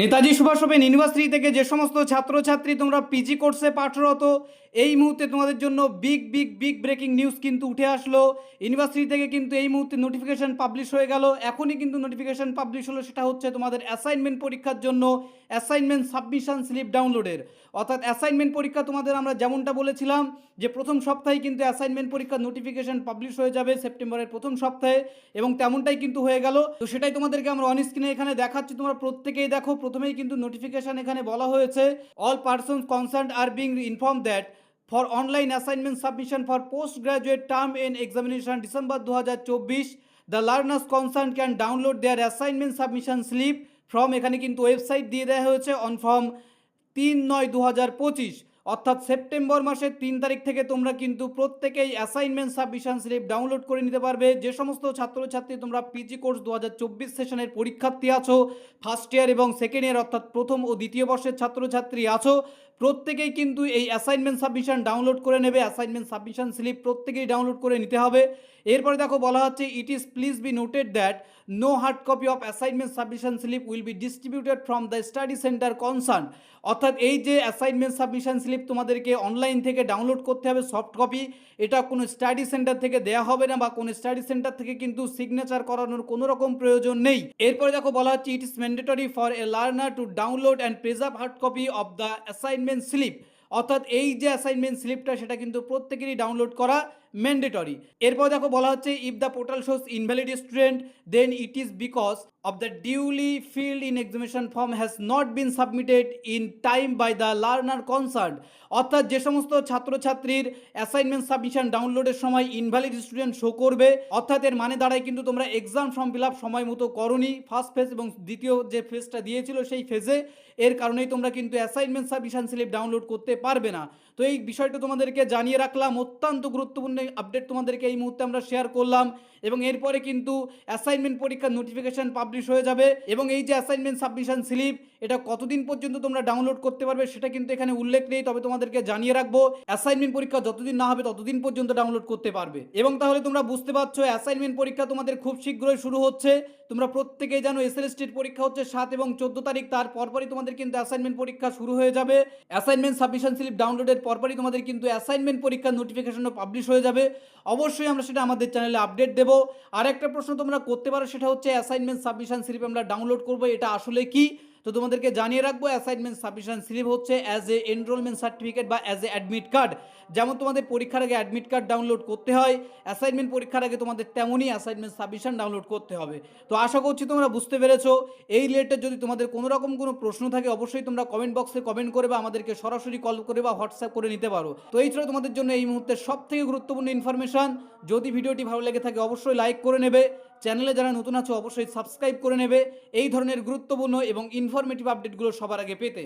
Netaji Subhash open university থেকে যে সমস্ত ছাত্রছাত্রী তোমরা পিজি কোর্সে পাঠরত, এই মুহূর্তে তোমাদের জন্য big big big breaking news কিন্তু উঠে আসলো। ইউনিভার্সিটি থেকে কিন্তু এই মুহূর্তে নোটিফিকেশন পাবলিশ হয়ে গেল। এখনই কিন্তু নোটিফিকেশন পাবলিশ হলো, সেটা হচ্ছে তোমাদের অ্যাসাইনমেন্ট পরীক্ষার জন্য অ্যাসাইনমেন্ট সাবমিশন স্লিপ ডাউনলোডের অর্থাৎ অ্যাসাইনমেন্ট পরীক্ষা তোমাদের আমরা যেমনটা বলেছিলাম, যে প্রথম সপ্তাহে কিন্তু অ্যাসাইনমেন্ট পরীক্ষার নোটিফিকেশান পাবলিশ হয়ে যাবে সেপ্টেম্বরের প্রথম সপ্তাহে, এবং তেমনটাই কিন্তু হয়ে গেল। তো সেটাই তোমাদেরকে আমরা অন স্ক্রিনে এখানে দেখাচ্ছি, তোমরা প্রত্যেকেই দেখো প্রথমেই কিন্তু নোটিফিকেশান এখানে বলা হয়েছে all person concern are being inform that for online assignment submission for post graduate term end examination December দু হাজার চব্বিশ the learners concern can download their assignment submission slip from এখানে কিন্তু ওয়েবসাইট দিয়ে দেওয়া হয়েছে অন ফর্ম তিন নয় দু হাজার পঁচিশ। অর্থাৎ সেপ্টেম্বর মাসের তিন তারিখ থেকে তোমরা কিন্তু প্রত্যেকেই অ্যাসাইনমেন্ট সাবমিশন স্লিপ ডাউনলোড করে নিতে পারবে। যে সমস্ত ছাত্রছাত্রী তোমরা পিজি কোর্স দু হাজার চব্বিশ সেশনের পরীক্ষার্থী আছো ফার্স্ট ইয়ার এবং সেকেন্ড ইয়ার অর্থাৎ প্রথম ও দ্বিতীয় বর্ষের ছাত্রছাত্রী আছো, প্রত্যেকেই কিন্তু এই অ্যাসাইনমেন্ট সাবমিশন ডাউনলোড করে নেবে। অ্যাসাইনমেন্ট সাবমিশন স্লিপ প্রত্যেকেই ডাউনলোড করে নিতে হবে। এরপরে দেখো বলা হচ্ছে it is please be noted that no hard copy of assignment submission slip will be distributed from the study centre concern অর্থাৎ এই যে অ্যাসাইনমেন্ট সাবমিশন স্লিপ তোমাদেরকে অনলাইন থেকে ডাউনলোড করতে হবে সফট কপি এটা কোনো স্টাডি সেন্টার থেকে দেয়া হবে না বা কোনো স্টাডি সেন্টার থেকে কিন্তু সিগনেচার করানোর কোনো রকম প্রয়োজন নেই। এরপরে দেখো বলা হচ্ছে it is mandatory for a learner to download and preserve hard copy of the assignment slip অর্থাৎ এই যে অ্যাসাইনমেন্ট স্লিপটা সেটা কিন্তু প্রত্যেকেরই ডাউনলোড করা। ম্যান্ডেটরি এরপর দেখো বলা হচ্ছে if the portal shows invalid student then it is because of the duly filled in examination form has not been submitted in time by the learner concern অর্থাৎ যে সমস্ত ছাত্রছাত্রীর অ্যাসাইনমেন্ট সাবমিশন ডাউনলোডের সময় ইনভ্যালিড স্টুডেন্ট শো করবে, অর্থাৎ এর মানে দাঁড়ায় কিন্তু তোমরা এক্সাম ফর্ম ফিল আপ সময় মতো করনি। ফার্স্ট ফেজ এবং দ্বিতীয় যে ফেজটা দিয়েছিল সেই ফেজে এর কারণেই তোমরা কিন্তু অ্যাসাইনমেন্ট সাবমিশন স্লিপ ডাউনলোড করতে পারবে না। তো এই বিষয়টা তোমাদেরকে জানিয়ে রাখলাম। অত্যন্ত গুরুত্বপূর্ণ আপডেট তোমাদেরকে এই মুহূর্তে আমরা শেয়ার করলাম এবং এরপরে কিন্তু অ্যাসাইনমেন্ট পরীক্ষার নোটিফিকেশন পাবলিশ হয়ে যাবে এবং এই যে অ্যাসাইনমেন্ট সাবমিশন স্লিপ এটা কতদিন পর্যন্ত তোমরা ডাউনলোড করতে পারবে সেটা কিন্তু এখানে উল্লেখ নেই, তবে তোমাদেরকে জানিয়ে রাখব অ্যাসাইনমেন্ট পরীক্ষা যতদিন না হবে ততদিন পর্যন্ত ডাউনলোড করতে পারবে। এবং তাহলে তোমরা বুঝতে পারছ অ্যাসাইনমেন্ট পরীক্ষা তোমাদের খুব শীঘ্রই শুরু হচ্ছে। তোমরা প্রত্যেকেই জানো এসএলএসটির পরীক্ষা হচ্ছে সাত এবং চোদ্দ তারিখ, তার পরপরই তোমাদের কিন্তু অ্যাসাইনমেন্ট পরীক্ষা শুরু হয়ে যাবে। অ্যাসাইনমেন্ট সাবমিশন স্লিপ ডাউনলোডের পরপরই তোমাদের কিন্তু অ্যাসাইনমেন্ট পরীক্ষার নোটিফিকেশনও পাবলিশ হয়ে যাবে। অবশ্যই আমরা সেটা আমাদের চ্যানেলে আপডেট দেবো। আর একটা প্রশ্ন তোমরা করতে পারো, সেটা হচ্ছে অ্যাসাইনমেন্ট সাবমিশন স্লিপ আমরা ডাউনলোড করব। এটা আসলে কি? তো তোমাদেরকে জানিয়ে রাখব অ্যাসাইনমেন্ট সাবমিশন স্লিপ হচ্ছে অ্যাজ এ এনরোলমেন্ট সার্টিফিকেট বা অ্যাজ এ অ্যাডমিট কার্ড যেমন তোমাদের পরীক্ষার আগে অ্যাডমিট কার্ড ডাউনলোড করতে হয় অ্যাসাইনমেন্ট পরীক্ষার আগে তোমাদের তেমনই অ্যাসাইনমেন্ট সাবমিশন ডাউনলোড করতে হবে। তো আশা করছি তোমরা বুঝতে পেরেছ। এই রিলেটেড যদি তোমাদের কোনো রকম কোনো প্রশ্ন থাকে, অবশ্যই তোমরা কমেন্ট বক্সে কমেন্ট করে বা আমাদেরকে সরাসরি কল করে বা হোয়াটসঅ্যাপ করে নিতে পারো। তো এই ছিল তোমাদের জন্য এই মুহূর্তে সব থেকে গুরুত্বপূর্ণ ইনফরমেশন যদি ভিডিওটি ভালো লেগে থাকে, অবশ্যই লাইক করে নেবে। চ্যানেলে যারা নতুন আছো, অবশ্যই সাবস্ক্রাইব করে নেবে। এই ধরনের গুরুত্বপূর্ণ এবং ইনফরমেটিভ আপডেটগুলো সবার আগে পেতে।